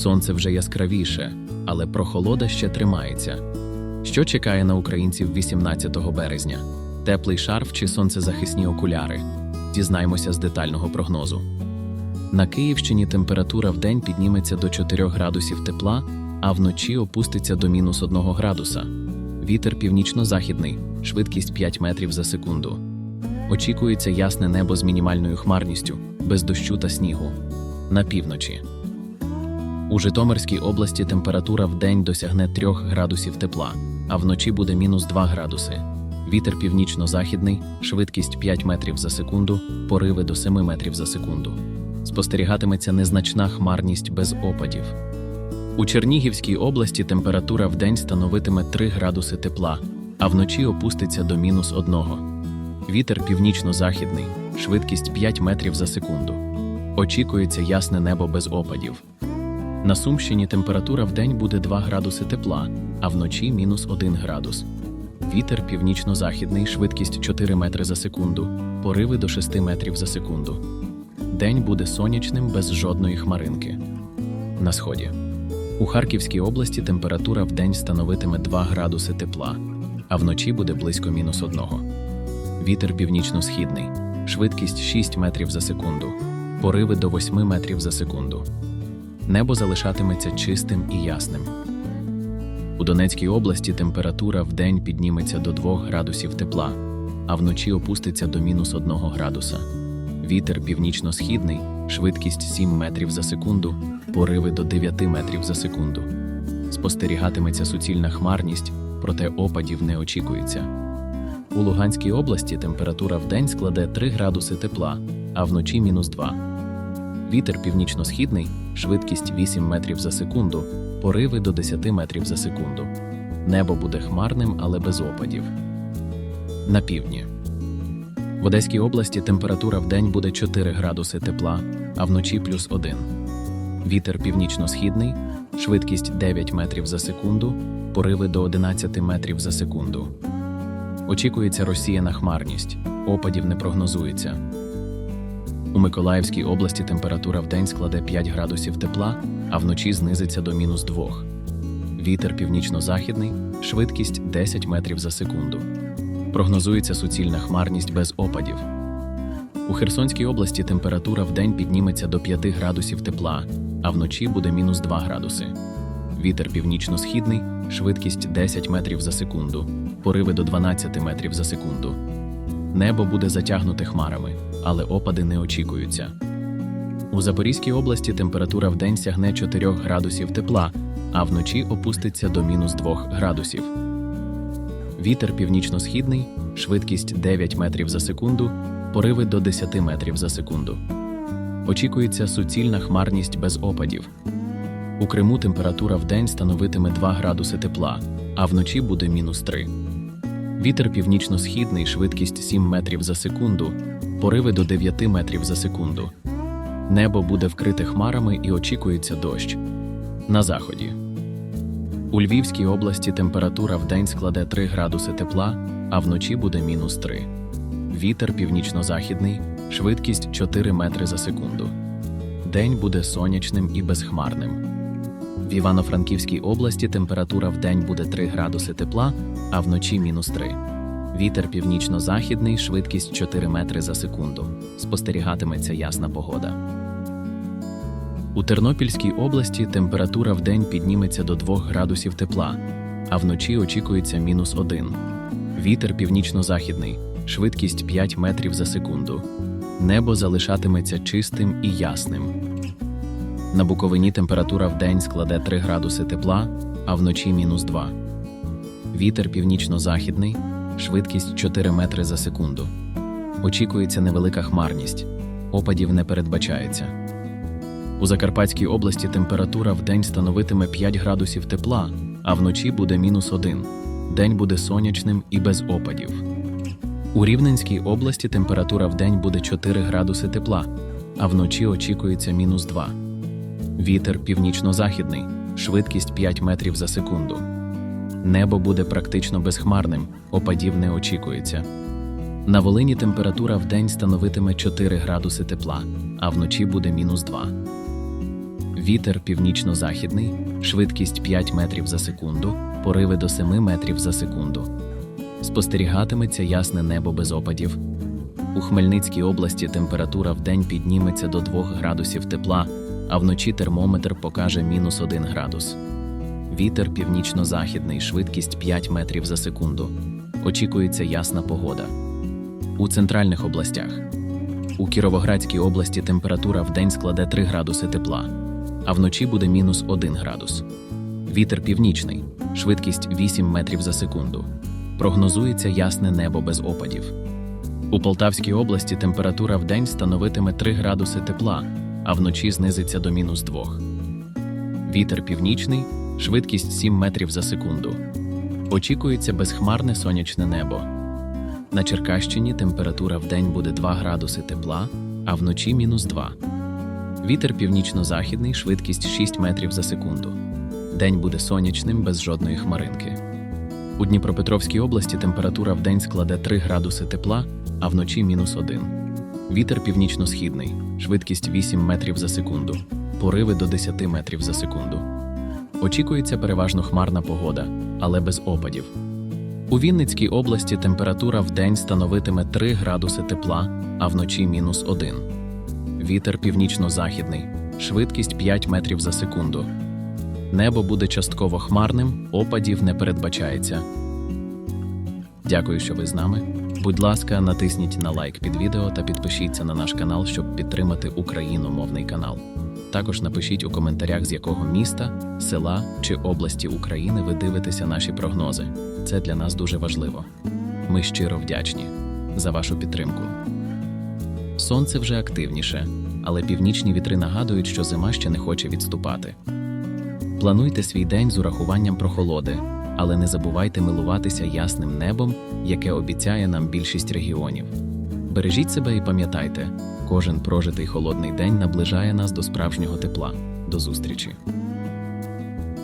Сонце вже яскравіше, але прохолода ще тримається. Що чекає на українців 18 березня? Теплий шарф чи сонцезахисні окуляри? Дізнаймося з детального прогнозу. На Київщині температура вдень підніметься до 4 градусів тепла, а вночі опуститься до мінус 1 градуса. Вітер північно-західний, швидкість 5 метрів за секунду. Очікується ясне небо з мінімальною хмарністю, без дощу та снігу. На півночі. У Житомирській області температура вдень досягне 3 градусів тепла, а вночі буде мінус 2 градуси. Вітер північно-західний, швидкість 5 метрів за секунду, пориви до 7 метрів за секунду. Спостерігатиметься незначна хмарність без опадів. У Чернігівській області температура вдень становитиме 3 градуси тепла, а вночі опуститься до мінус 1. Вітер північно-західний, швидкість 5 метрів за секунду. Очікується ясне небо без опадів. На Сумщині температура вдень буде 2 градуси тепла, а вночі мінус 1 градус. Вітер північно-західний, швидкість 4 метри за секунду, пориви до 6 метрів за секунду. День буде сонячним без жодної хмаринки. На сході. У Харківській області температура вдень становитиме 2 градуси тепла, а вночі буде близько мінус 1. Вітер північно-східний, швидкість 6 метрів за секунду, пориви до 8 метрів за секунду. Небо залишатиметься чистим і ясним. У Донецькій області температура вдень підніметься до 2 градусів тепла, а вночі опуститься до мінус 1 градуса. Вітер північно-східний, швидкість 7 метрів за секунду, пориви до 9 метрів за секунду. Спостерігатиметься суцільна хмарність, проте опадів не очікується. У Луганській області температура вдень складе 3 градуси тепла, а вночі мінус 2. Вітер північно-східний, швидкість 8 метрів за секунду, пориви до 10 метрів за секунду. Небо буде хмарним, але без опадів. На півдні. В Одеській області температура вдень буде 4 градуси тепла, а вночі плюс 1. Вітер північно-східний, швидкість 9 метрів за секунду, пориви до 11 метрів за секунду. Очікується розсіяна хмарність, опадів не прогнозується. У Миколаївській області температура вдень складе 5 градусів тепла, а вночі знизиться до мінус 2. Вітер північно-західний, швидкість 10 метрів за секунду. Прогнозується суцільна хмарність без опадів. У Херсонській області температура вдень підніметься до 5 градусів тепла, а вночі буде мінус 2 градуси. Вітер північно-східний, швидкість 10 метрів за секунду, пориви до 12 метрів за секунду. Небо буде затягнуте хмарами, але опади не очікуються. У Запорізькій області температура вдень сягне 4 градусів тепла, а вночі опуститься до мінус 2 градусів. Вітер північно-східний, швидкість 9 метрів за секунду, пориви до 10 метрів за секунду. Очікується суцільна хмарність без опадів. У Криму температура вдень становитиме 2 градуси тепла, а вночі буде мінус 3. Вітер північно-східний, швидкість 7 метрів за секунду, пориви до 9 метрів за секунду. Небо буде вкрите хмарами і очікується дощ. На заході. У Львівській області температура вдень складе 3 градуси тепла, а вночі буде мінус 3. Вітер північно-західний, швидкість 4 метри за секунду. День буде сонячним і безхмарним. В Івано-Франківській області температура вдень буде 3 градуси тепла, а вночі мінус 3. Вітер північно-західний, швидкість 4 метри за секунду. Спостерігатиметься ясна погода. У Тернопільській області температура вдень підніметься до 2 градусів тепла, а вночі очікується мінус 1. Вітер північно-західний, швидкість 5 метрів за секунду. Небо залишатиметься чистим і ясним. На Буковині температура вдень складе 3 градуси тепла, а вночі мінус 2. Вітер північно-західний, швидкість 4 метри за секунду. Очікується невелика хмарність, опадів не передбачається. У Закарпатській області температура вдень становитиме 5 градусів тепла, а вночі буде мінус 1. День буде сонячним і без опадів. У Рівненській області температура вдень буде 4 градуси тепла, а вночі очікується мінус 2. Вітер північно-західний, швидкість 5 метрів за секунду. Небо буде практично безхмарним, опадів не очікується. На Волині температура вдень становитиме 4 градуси тепла, а вночі буде мінус 2. Вітер північно-західний, швидкість 5 метрів за секунду, пориви до 7 метрів за секунду. Спостерігатиметься ясне небо без опадів. У Хмельницькій області температура вдень підніметься до 2 градусів тепла, а вночі термометр покаже мінус 1 градус. Вітер північно-західний, швидкість 5 метрів за секунду. Очікується ясна погода. У центральних областях. У Кіровоградській області температура вдень складе 3 градуси тепла, а вночі буде мінус 1 градус. Вітер північний, швидкість 8 метрів за секунду. Прогнозується ясне небо без опадів. У Полтавській області температура вдень становитиме 3 градуси тепла, а вночі знизиться до мінус 2. Вітер північний, швидкість 7 метрів за секунду. Очікується безхмарне сонячне небо. На Черкащині температура вдень буде 2 градуси тепла, а вночі мінус 2. Вітер північно-західний, швидкість 6 метрів за секунду. День буде сонячним без жодної хмаринки. У Дніпропетровській області температура вдень складе 3 градуси тепла, а вночі мінус 1. Вітер північно-східний, швидкість 8 метрів за секунду, пориви до 10 метрів за секунду. Очікується переважно хмарна погода, але без опадів. У Вінницькій області температура вдень становитиме 3 градуси тепла, а вночі мінус 1. Вітер північно-західний, швидкість 5 метрів за секунду. Небо буде частково хмарним, опадів не передбачається. Дякую, що ви з нами. Будь ласка, натисніть на лайк під відео та підпишіться на наш канал, щоб підтримати україномовний канал. Також напишіть у коментарях, з якого міста, села чи області України ви дивитеся наші прогнози. Це для нас дуже важливо. Ми щиро вдячні за вашу підтримку. Сонце вже активніше, але північні вітри нагадують, що зима ще не хоче відступати. Плануйте свій день з урахуванням прохолоди, але не забувайте милуватися ясним небом, яке обіцяє нам більшість регіонів. Бережіть себе і пам'ятайте, кожен прожитий холодний день наближає нас до справжнього тепла. До зустрічі!